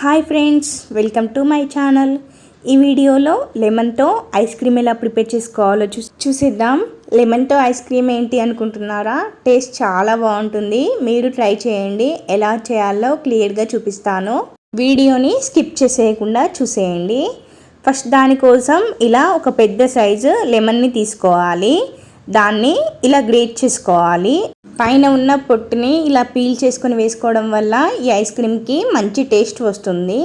Hi friends welcome to my channel. ఈ వీడియోలో లెమన్తో ఐస్ క్రీమ్ ఎలా ప్రిపేర్ చేసుకోవాలో చూ చూసేద్దాం. లెమన్తో ఐస్ క్రీమ్ ఏంటి అనుకుంటున్నారా? టేస్ట్ చాలా బాగుంటుంది. మీరు ట్రై చేయండి. ఎలా చేయాలో క్లియర్గా చూపిస్తాను. వీడియోని స్కిప్ చేసేయకుండా చూసేయండి. ఫస్ట్ దానికోసం ఇలా ఒక పెద్ద సైజు లెమన్ని తీసుకోవాలి. దాన్ని ఇలా గ్రేట్ చేసుకోవాలి. పైన ఉన్న పొట్టుని ఇలా పీల్ చేసుకొని వేసుకోవడం వల్ల ఈ ఐస్ క్రీమ్కి మంచి టేస్ట్ వస్తుంది.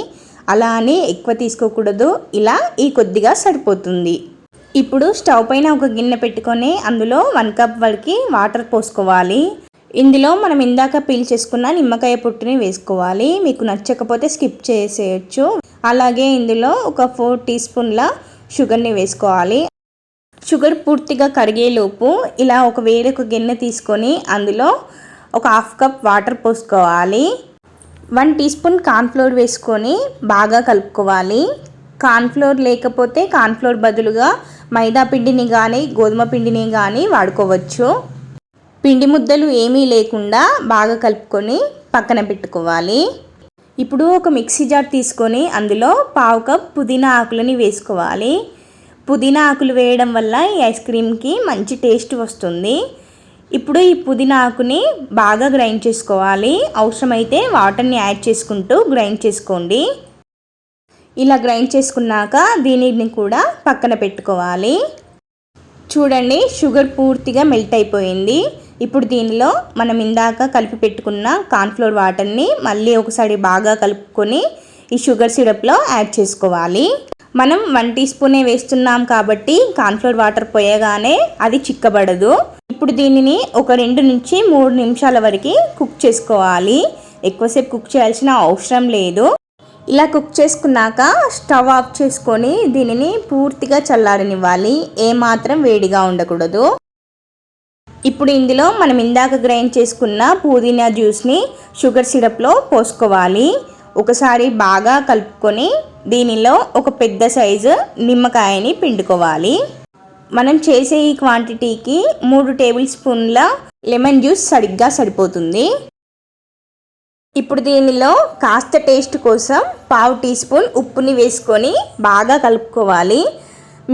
అలా అని ఎక్కువ తీసుకోకూడదు. ఇలా ఈ కొద్దిగా సరిపోతుంది. ఇప్పుడు స్టవ్ పైన ఒక గిన్నె పెట్టుకొని అందులో వన్ కప్ వరకు వాటర్ పోసుకోవాలి. ఇందులో మనం ఇందాక పీల్ చేసుకున్న నిమ్మకాయ పొట్టుని వేసుకోవాలి. మీకు నచ్చకపోతే స్కిప్ చేసేయచ్చు. అలాగే ఇందులో ఒక ఫోర్ టీ స్పూన్ల షుగర్ని వేసుకోవాలి. షుగర్ పూర్తిగా కరిగేలోపు ఇలా ఒక వేరొక గిన్నె తీసుకొని అందులో ఒక హాఫ్ కప్ వాటర్ పోసుకోవాలి. వన్ టీ స్పూన్ కార్న్ఫ్లోర్ వేసుకొని బాగా కలుపుకోవాలి. కార్న్ఫ్లోర్ లేకపోతే కార్న్ఫ్లోర్ బదులుగా మైదా పిండిని కానీ గోధుమ పిండిని కానీ వాడుకోవచ్చు. పిండి ముద్దలు ఏమీ లేకుండా బాగా కలుపుకొని పక్కన పెట్టుకోవాలి. ఇప్పుడు ఒక మిక్సీ జార్ తీసుకొని అందులో పావు కప్ పుదీనా ఆకులని వేసుకోవాలి. పుదీనా ఆకులు వేయడం వల్ల ఈ ఐస్ క్రీమ్కి మంచి టేస్ట్ వస్తుంది. ఇప్పుడు ఈ పుదీనా ఆకుని బాగా గ్రైండ్ చేసుకోవాలి. అవసరమైతే వాటర్ని యాడ్ చేసుకుంటూ గ్రైండ్ చేసుకోండి. ఇలా గ్రైండ్ చేసుకున్నాక దీనిని కూడా పక్కన పెట్టుకోవాలి. చూడండి షుగర్ పూర్తిగా మెల్ట్ అయిపోయింది. ఇప్పుడు దీనిలో మనం ఇందాక కలిపి పెట్టుకున్న కార్న్ఫ్లోర్ వాటర్ని మళ్ళీ ఒకసారి బాగా కలుపుకొని ఈ షుగర్ సిరప్లో యాడ్ చేసుకోవాలి. మనం వన్ టీ స్పూనే వేస్తున్నాం కాబట్టి కార్న్ఫ్లోర్ వాటర్ పోయగానే అది చిక్కబడదు. ఇప్పుడు దీనిని ఒక రెండు నుంచి మూడు నిమిషాల వరకు కుక్ చేసుకోవాలి. ఎక్కువసేపు కుక్ చేయాల్సిన అవసరం లేదు. ఇలా కుక్ చేసుకున్నాక స్టవ్ ఆఫ్ చేసుకొని దీనిని పూర్తిగా చల్లారనివ్వాలి. ఏమాత్రం వేడిగా ఉండకూడదు. ఇప్పుడు ఇందులో మనం ఇందాక గ్రైండ్ చేసుకున్న పుదీనా జ్యూస్ని షుగర్ సిరప్లో పోసుకోవాలి. ఒకసారి బాగా కలుపుకొని దీనిలో ఒక పెద్ద సైజు నిమ్మకాయని పిండుకోవాలి. మనం చేసే ఈ క్వాంటిటీకి మూడు టేబుల్ స్పూన్ల లెమన్ జ్యూస్ సరిగ్గా సరిపోతుంది. ఇప్పుడు దీనిలో కాస్త టేస్ట్ కోసం పావు టీ స్పూన్ ఉప్పుని వేసుకొని బాగా కలుపుకోవాలి.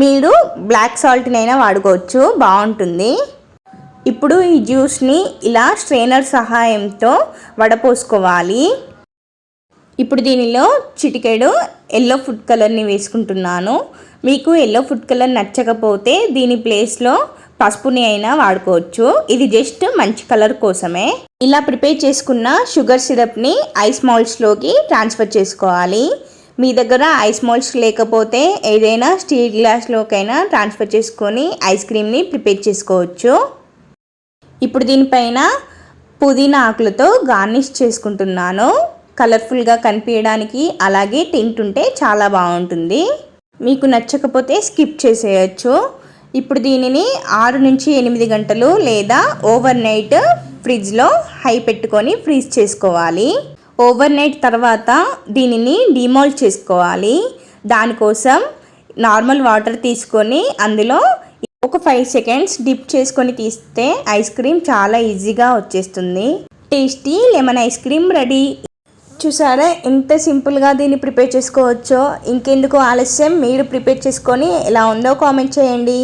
మీరు బ్లాక్ సాల్ట్నైనా వాడుకోవచ్చు బాగుంటుంది. ఇప్పుడు ఈ జ్యూస్ని ఇలా స్ట్రైనర్ సహాయంతో వడపోసుకోవాలి. ఇప్పుడు దీనిలో చిటికెడు ఎల్లో ఫుడ్ కలర్ని వేసుకుంటున్నాను. మీకు ఎల్లో ఫుడ్ కలర్ నచ్చకపోతే దీని ప్లేస్లో పసుపుని అయినా వాడుకోవచ్చు. ఇది జస్ట్ మంచి కలర్ కోసమే. ఇలా ప్రిపేర్ చేసుకున్న షుగర్ సిరప్ని ఐస్ మాల్స్లోకి ట్రాన్స్ఫర్ చేసుకోవాలి. మీ దగ్గర ఐస్ మాల్స్ లేకపోతే ఏదైనా స్టీల్ గ్లాస్లోకైనా ట్రాన్స్ఫర్ చేసుకొని ఐస్ క్రీమ్ని ప్రిపేర్ చేసుకోవచ్చు. ఇప్పుడు దీనిపైన పుదీనా ఆకులతో గార్నిష్ చేసుకుంటున్నాను. కలర్ఫుల్గా కనిపించడానికి అలాగే తింటుంటే చాలా బాగుంటుంది. మీకు నచ్చకపోతే స్కిప్ చేసేయచ్చు. ఇప్పుడు దీనిని ఆరు నుంచి ఎనిమిది గంటలు లేదా ఓవర్ నైట్ ఫ్రిడ్జ్లో హై పెట్టుకొని ఫ్రీజ్ చేసుకోవాలి. ఓవర్ నైట్ తర్వాత దీనిని డిమోల్డ్ చేసుకోవాలి. దానికోసం నార్మల్ వాటర్ తీసుకొని అందులో ఒక ఫైవ్ సెకండ్స్ డిప్ చేసుకొని తీస్తే ఐస్ క్రీమ్ చాలా ఈజీగా వచ్చేస్తుంది. Tasty lemon ice cream ready. చూసారా? ఎంత సింపుల్గా దీన్ని ప్రిపేర్ చేసుకోవచ్చో? ఇంకెందుకు ఆలస్యం? మీరు ప్రిపేర్ చేసుకొని ఎలా ఉందో కామెంట్ చేయండి.